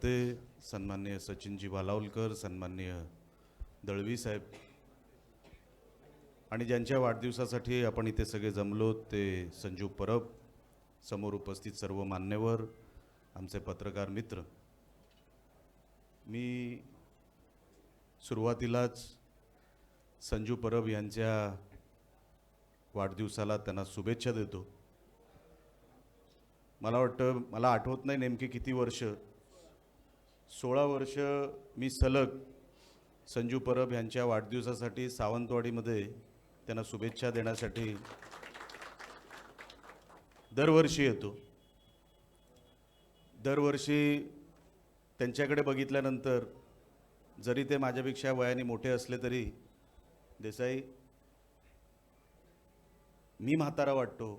प्रवक्ते सन्माननीय सचिनजी वालावलकर सन्माननीय दळवी साहेब. आणि ज्यांच्या वाढदिवसासाठी आपण इथे सगळे जमलो ते संजू परब समोर उपस्थित सर्व मान्यवर आमचे पत्रकार मित्र. मी सुरुवातीलाच संजू परब यांच्या वाढदिवसाला त्यांना शुभेच्छा देतो. मला वाटतं मला आठवत नाही नेमकी किती वर्ष सोळा वर्ष मी सलग संजू परब यांच्या वाढदिवसासाठी सावंतवाडीमध्ये त्यांना शुभेच्छा देण्यासाठी दरवर्षी येतो. दरवर्षी त्यांच्याकडे बघितल्यानंतर जरी ते माझ्यापेक्षा वयाने मोठे असले तरी देसाई मी म्हातारा वाटतो.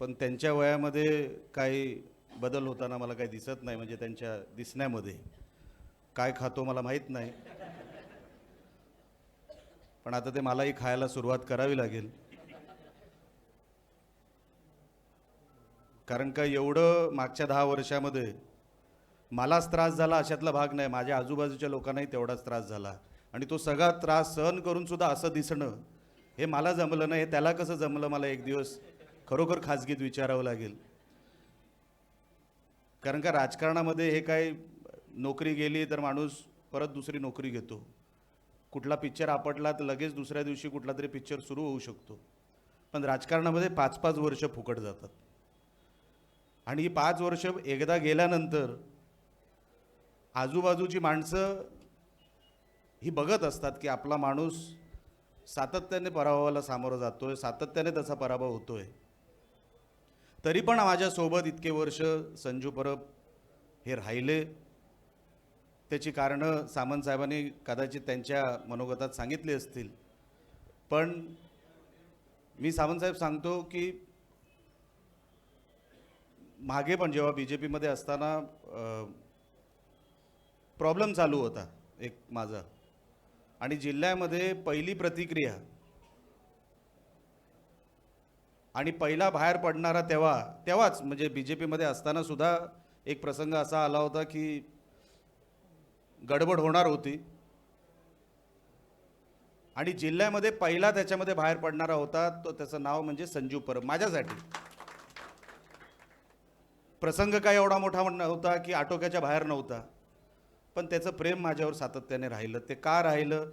पण त्यांच्या वयामध्ये काही बदल होताना मला काही दिसत नाही म्हणजे त्यांच्या दिसण्यामध्ये. काय खातो मला माहीत नाही. पण आता ते मलाही खायला सुरुवात करावी लागेल. कारण का एवढं मागच्या दहा वर्षामध्ये मलाच त्रास झाला अशातला भाग नाही. माझ्या आजूबाजूच्या लोकांनाही तेवढाच त्रास झाला. आणि तो सगळा त्रास सहन करून सुद्धा असं दिसणं हे मला जमलं नाही. हे त्याला कसं जमलं मला एक दिवस खरोखर खाजगीत विचारावं लागेल. कारण का राजकारणामध्ये हे काय नोकरी गेली तर माणूस परत दुसरी नोकरी घेतो. कुठला पिक्चर आपटला तर लगेच दुसऱ्या दिवशी कुठला तरी पिक्चर सुरू होऊ शकतो. पण राजकारणामध्ये पाच पाच वर्ष फुकट जातात. आणि ही पाच वर्ष एकदा गेल्यानंतर आजूबाजूची माणसं ही बघत असतात की आपला माणूस सातत्याने पराभवाला सामोरं जातोय सातत्याने त्याचा पराभव होतो आहे तरी पण माझ्यासोबत इतके वर्ष संजू परब हे राहिले. त्याची कारणं सामंतसाहेबांनी कदाचित त्यांच्या मनोगतात सांगितली असतील. पण मी सामंतसाहेब सांगतो की मागे पण जेव्हा बी जे पीमध्ये असताना प्रॉब्लेम चालू होता एक माझा. आणि जिल्ह्यामध्ये पहिली प्रतिक्रिया आणि पहिला बाहेर पडणारा तेव्हा तेव्हाच म्हणजे बी जे पीमध्ये असताना सुद्धा एक प्रसंग असा आला होता की गडबड होणार होती. आणि जिल्ह्यामध्ये पहिला त्याच्यामध्ये बाहेर पडणारा होता तो त्याचं नाव म्हणजे संजू परब माझ्यासाठी. प्रसंग काय एवढा मोठा म्हण- होता की आटोक्याच्या बाहेर नव्हता. पण त्याचं प्रेम माझ्यावर सातत्याने राहिलं. ते का राहिलं?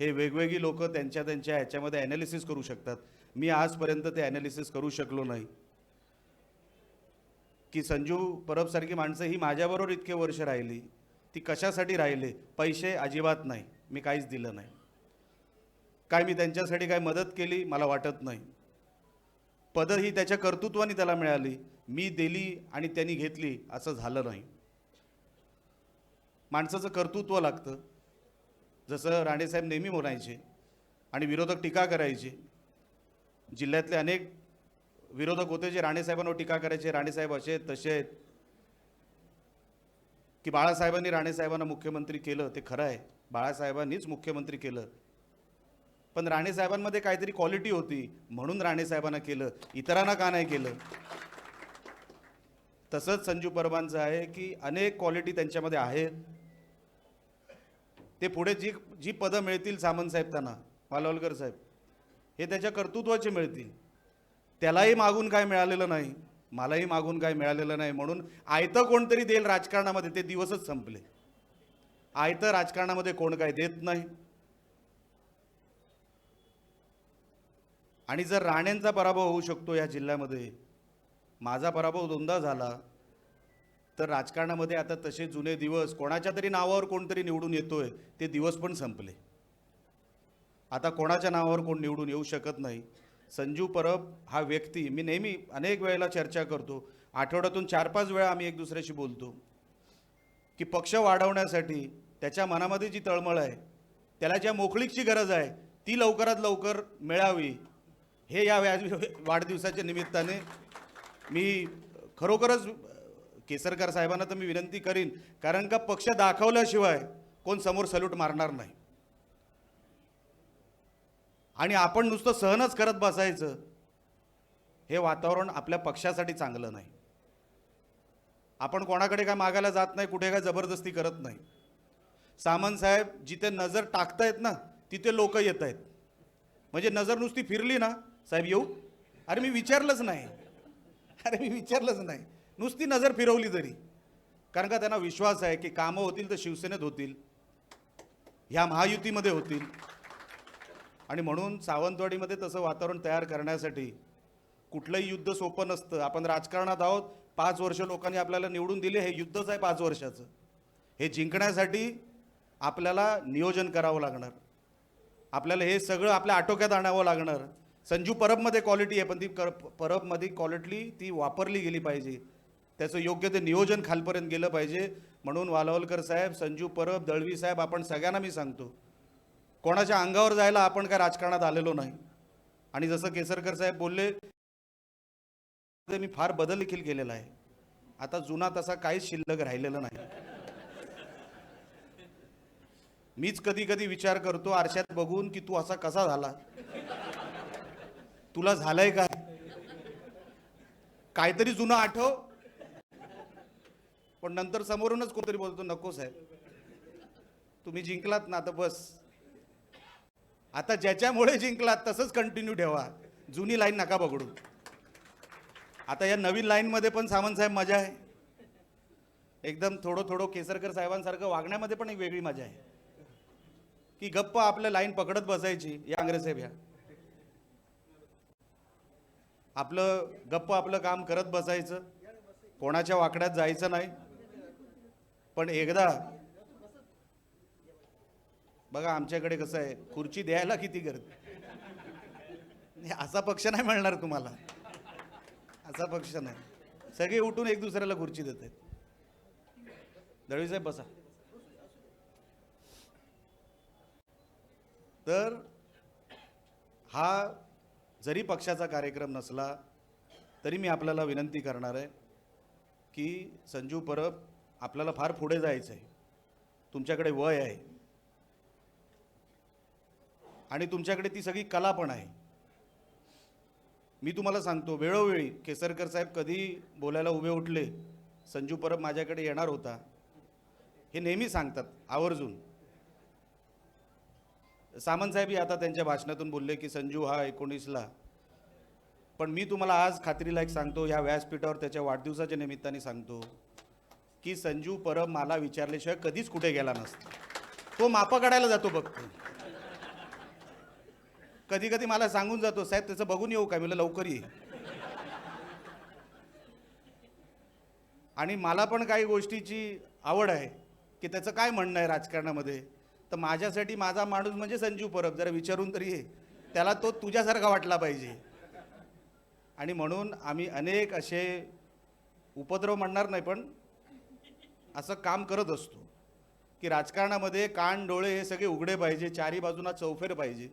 हे वेगवेगळी लोक त्यांच्या त्यांच्या ह्याच्यामध्ये ॲनालिसिस करू शकतात. मी आजपर्यंत ते ॲनालिसिस करू शकलो नाही. की संजू परबसारखी माणसं ही माझ्याबरोबर इतके वर्ष राहिली ती कशासाठी राहिले? पैसे अजिबात नाही. मी काहीच दिलं नाही. काय मी त्यांच्यासाठी काय मदत केली? मला वाटत नाही. पदं ही त्याच्या कर्तृत्वाने त्याला मिळाली. मी दिली आणि त्यांनी घेतली असं झालं नाही. माणसाचं कर्तृत्व लागतं. जसं राणेसाहेब नेहमी म्हणायचे आणि विरोधक टीका करायचे जिल्ह्यातले अनेक विरोधक होते जे राणेसाहेबांवर टीका करायचे राणेसाहेब असे तसे आहेत. की बाळासाहेबांनी राणेसाहेबांना मुख्यमंत्री केलं ते खरं आहे. बाळासाहेबांनीच मुख्यमंत्री केलं. पण राणेसाहेबांमध्ये काहीतरी क्वालिटी होती म्हणून राणेसाहेबांना केलं इतरांना का नाही केलं? तसंच संजू परबांचं आहे की अनेक क्वालिटी त्यांच्यामध्ये आहेत. ते पुढे जी जी पदं मिळतील सामंत साहेब त्यांना मालवलकर साहेब हे त्याच्या कर्तृत्वाचे मिळतील. त्यालाही मागून काय मिळालेलं नाही मलाही मागून काय मिळालेलं नाही म्हणून आयतं कोणतरी देईल राजकारणामध्ये ते दिवसच संपले. आयतं राजकारणामध्ये कोण काय देत नाही. आणि जर राणेंचा पराभव होऊ शकतो या जिल्ह्यामध्ये माझा पराभव दोनदा झाला तर राजकारणामध्ये आता तसे जुने दिवस कोणाच्या तरी नावावर कोणतरी निवडून येतोय ते दिवस पण संपले. आता कोणाच्या नावावर कोण निवडून येऊ शकत नाही? संजू परब हा व्यक्ती मी नेहमी अनेक वेळेला चर्चा करतो. आठवड्यातून चार पाच वेळा आम्ही एक दुसऱ्याशी बोलतो. की पक्ष वाढवण्यासाठी त्याच्या मनामध्ये जी तळमळ आहे त्याला ज्या मोकळीकची गरज आहे ती लवकरात लवकर मिळावी. हे या व्याज वाढदिवसाच्या निमित्ताने मी खरोखरच केसरकर साहेबांना तर मी विनंती करीन कारण का पक्ष दाखवल्याशिवाय कोण समोर सल्यूट मारणार नाही. आणि आपण नुसतं सहनच करत बसायचं हे वातावरण आपल्या पक्षासाठी चांगलं नाही. आपण कोणाकडे काय मागायला जात नाही कुठे काय जबरदस्ती करत नाही. सामंत साहेब जिथे नजर टाकतायत ना तिथे लोक येत आहेत म्हणजे नजर नुसती फिरली ना साहेब येऊ? अरे मी विचारलंच नाही. अरे मी विचारलंच नाही. नुसती नजर फिरवली तरी कारण का त्यांना विश्वास आहे की कामं होतील तर शिवसेनेत होतील. ह्या महायुतीमध्ये होतील. आणि म्हणून सावंतवाडीमध्ये तसं वातावरण तयार करण्यासाठी कुठलंही युद्ध सोपं नसतं. आपण राजकारणात आहोत पाच वर्ष लोकांनी आपल्याला निवडून दिले हे युद्धच आहे पाच वर्षाचं. हे जिंकण्यासाठी आपल्याला नियोजन करावं लागणार. आपल्याला हे सगळं आपल्या आटोक्यात आणावं लागणार. संजू परबमध्ये क्वालिटी आहे पण ती कर परबमध्ये क्वालिटी ती वापरली गेली पाहिजे. त्याचं योग्य ते नियोजन खालपर्यंत गेलं पाहिजे. म्हणून वालावलकर साहेब संजू परब दळवी साहेब आपण सगळ्यांना मी सांगतो कोणाच्या अंगावर जायला आपण काय राजकारणात आलेलो नाही. आणि जसं केसरकर साहेब बोलले मी फार बदल देखील केलेला आहे. आता जुना तसा काहीच शिल्लक राहिलेला नाही. मीच कधी कधी विचार करतो आरशात बघून की तू असा कसा झाला? तुला झालंय काय? काहीतरी जुनं आठव पण नंतर समोरूनच कोणतरी बोलतो नको साहेब. तुम्ही जिंकलात ना आता बस. आता ज्याच्यामुळे जिंकलात तसंच कंटिन्यू ठेवा. जुनी लाईन नका बघडू. आता या नवीन लाईनमध्ये पण सावंत साहेब मजा आहे. एकदम थोडं थोडं केसरकर साहेबांसारखं वागण्यामध्ये पण एक वेगळी मजा आहे. की गप्प आपल्या लाईन पकडत बसायची या अंग्रेसाहेब ह्या आपलं गप्प आपलं काम करत बसायचं. कोणाच्या वाकड्यात जायचं नाही. पण एकदा बघा आमच्याकडे कसं आहे खुर्ची द्यायला किती गर्दी. असा पक्ष नाही मिळणार तुम्हाला. असा पक्ष नाही. सगळे उठून एक दुसऱ्याला खुर्ची देत आहेत. दळवी साहेब बसा. तर हा जरी पक्षाचा कार्यक्रम नसला तरी मी आपल्याला विनंती करणार आहे की संजू परब आपल्याला फार पुढे जायचं आहे तुमच्याकडे वय आहे. आणि तुमच्याकडे ती सगळी कला पण आहे. मी तुम्हाला सांगतो वेळोवेळी केसरकर साहेब कधी बोलायला उभे उठले संजू परब माझ्याकडे येणार होता हे नेहमी सांगतात आवर्जून. सामंतसाहेबही आता त्यांच्या भाषणातून बोलले की संजू हा एकोणीसला. पण मी तुम्हाला आज खात्रीला एक सांगतो ह्या व्यासपीठावर त्याच्या वाढदिवसाच्या निमित्ताने सांगतो की संजू परब मला विचारल्याशिवाय कधीच कुठे गेला नसतो. तो मापं काढायला जातो बघतो कधी कधी मला सांगून जातो साहेब त्याचं बघून येऊ का? मला लवकर ये. आणि मला पण काही गोष्टीची आवड आहे की त्याचं काय म्हणणं आहे राजकारणामध्ये. तर माझ्यासाठी माझा माणूस म्हणजे संजीव परब. जरा विचारून तरी ये. त्याला तो तुझ्यासारखा वाटला पाहिजे. आणि म्हणून आम्ही अनेक असे उपद्रव म्हणणार नाही पण असं काम करत असतो. की राजकारणामध्ये कान डोळे हे सगळे उघडे पाहिजे चारी बाजूना चौफेर पाहिजे.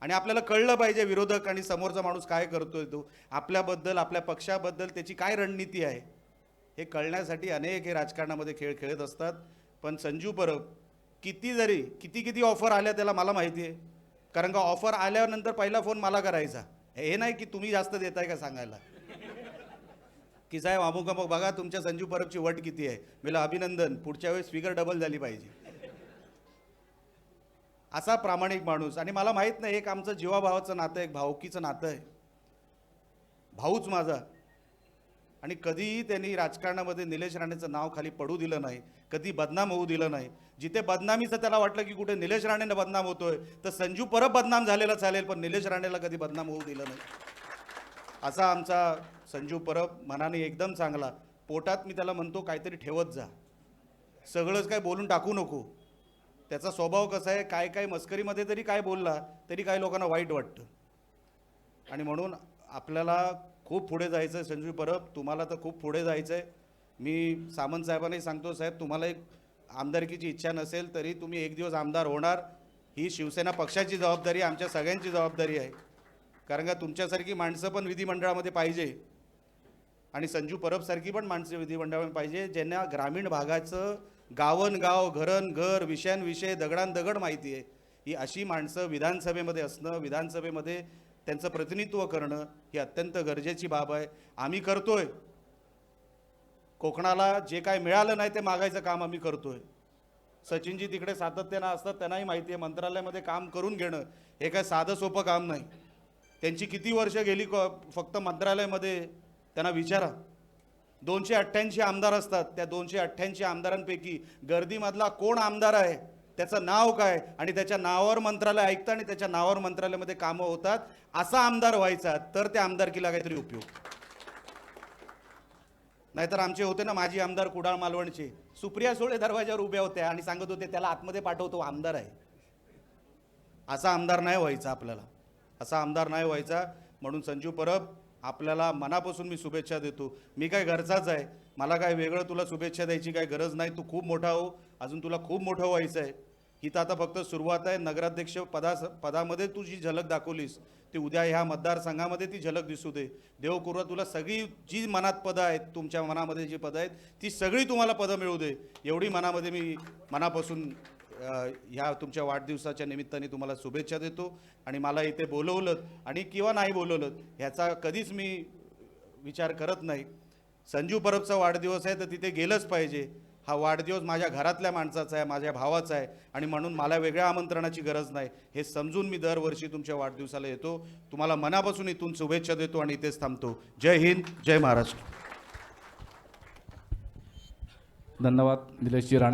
आणि आपल्याला कळलं पाहिजे विरोधक आणि समोरचा माणूस काय करतोय तो. आपल्याबद्दल आपल्या पक्षाबद्दल त्याची काय रणनीती आहे? हे कळण्यासाठी अनेक हे राजकारणामध्ये खेळ खेळत असतात. पण संजू परब किती जरी किती किती ऑफर आल्या त्याला मला माहिती आहे. कारण का ऑफर आल्यानंतर पहिला फोन मला करायचा. हे नाही की तुम्ही जास्त देताय का सांगायला. की साहेब अमुक अमुक बघा तुमच्या संजू परबची वट किती आहे. मला अभिनंदन पुढच्या वेळेस फिगर डबल झाली पाहिजे. असा प्रामाणिक माणूस. आणि मला माहीत नाही एक आमचं जीवाभावाचं नातं आहे एक भावकीचं नातं आहे. भाऊच माझा. आणि कधीही त्यांनी राजकारणामध्ये निलेश राणेचं नाव खाली पडू दिलं नाही कधी बदनाम होऊ दिलं नाही. जिथे बदनामीचं त्याला वाटलं की कुठे निलेश राणेनं बदनाम होतोय तर संजू परब बदनाम झालेला चालेल पण निलेश राणेला कधी बदनाम होऊ दिलं नाही. असा आमचा संजू परब मनाने एकदम चांगला पोटात मी त्याला म्हणतो काहीतरी ठेवत जा. सगळंच काय बोलून टाकू नको. त्याचा स्वभाव कसा आहे काय काय मस्करीमध्ये तरी काय बोलला तरी काही लोकांना वाईट वाटतं. आणि म्हणून आपल्याला खूप पुढे जायचं आहे संजू परब तुम्हाला तर खूप पुढे जायचं आहे मी सामंत साहेबांनाही सांगतो साहेब तुम्हाला एक आमदारकीची इच्छा नसेल तरी तुम्ही एक दिवस आमदार होणार. ही शिवसेना पक्षाची जबाबदारी आमच्या सगळ्यांची जबाबदारी आहे. कारण का तुमच्यासारखी माणसं पण विधिमंडळामध्ये पाहिजे. आणि संजू परबसारखी पण माणसं विधिमंडळ पाहिजे ज्यांना ग्रामीण भागाचं गावन गाव घरन घर विषयांविषय दगडान दगड माहिती आहे. ही अशी माणसं विधानसभेमध्ये असणं विधानसभेमध्ये त्यांचं प्रतिनिधित्व करणं ही अत्यंत गरजेची बाब आहे. आम्ही करतोय. कोकणाला जे काय मिळालं नाही ते मागायचं काम आम्ही करतोय. सचिनजी तिकडे सातत्यानं असतात त्यांनाही माहिती आहे मंत्रालयामध्ये काम करून घेणं हे काय साधं सोपं काम नाही. त्यांची किती वर्ष गेली फक्त मंत्रालयामध्ये त्यांना विचारा. दोनशे अठ्ठ्याऐंशी आमदार असतात. त्या दोनशे अठ्ठ्याऐंशी आमदारांपैकी गर्दीमधला कोण आमदार आहे? त्याचं नाव काय? आणि त्याच्या नावावर मंत्रालय ऐकतं आणि त्याच्या नावावर मंत्रालयामध्ये कामं होतात. असा आमदार व्हायचा तर त्या आमदारकीला काहीतरी उपयोग. नाहीतर आमचे होते ना माजी आमदार कुडाळ मालवणचे. सुप्रिया सुळे दरवाजावर उभ्या होत्या आणि सांगत होते त्याला आतमध्ये पाठवतो आमदार आहे. असा आमदार नाही व्हायचा आपल्याला. असा आमदार नाही व्हायचा. म्हणून संजू परब आपल्याला मनापासून मी शुभेच्छा देतो. मी काय घरचाच आहे. मला काय वेगळं तुला शुभेच्छा द्यायची काय गरज नाही. तू खूप मोठा हो. अजून तुला खूप मोठं व्हायचं आहे. ही तर आता फक्त सुरुवात आहे. नगराध्यक्ष पदा पदामध्ये तू जी झलक दाखवलीस ती उद्या ह्या मतदारसंघामध्ये ती झलक दिसू दे. देव करू तुला सगळी जी मनात पदं आहेत तुमच्या मनामध्ये जी पदं आहेत ती सगळी तुम्हाला पदं मिळू दे. एवढी मनामध्ये मी मनापासून ह्या तुमच्या वाढदिवसाच्या निमित्ताने तुम्हाला शुभेच्छा देतो आणि मला इथे बोलवलं आणि किंवा नाही बोलवलं ह्याचा कधीच मी विचार करत नाही. संजू परबचा वाढदिवस आहे तर तिथे गेलंच पाहिजे. हा वाढदिवस माझ्या घरातल्या माणसाचा आहे माझ्या भावाचा आहे आणि म्हणून मला वेगळ्या आमंत्रणाची गरज नाही. हे समजून मी दरवर्षी तुमच्या वाढदिवसाला येतो. तुम्हाला मनापासून इथून शुभेच्छा देतो आणि इथेच थांबतो. जय हिंद जय महाराष्ट्र. धन्यवाद निलेशजी राणे.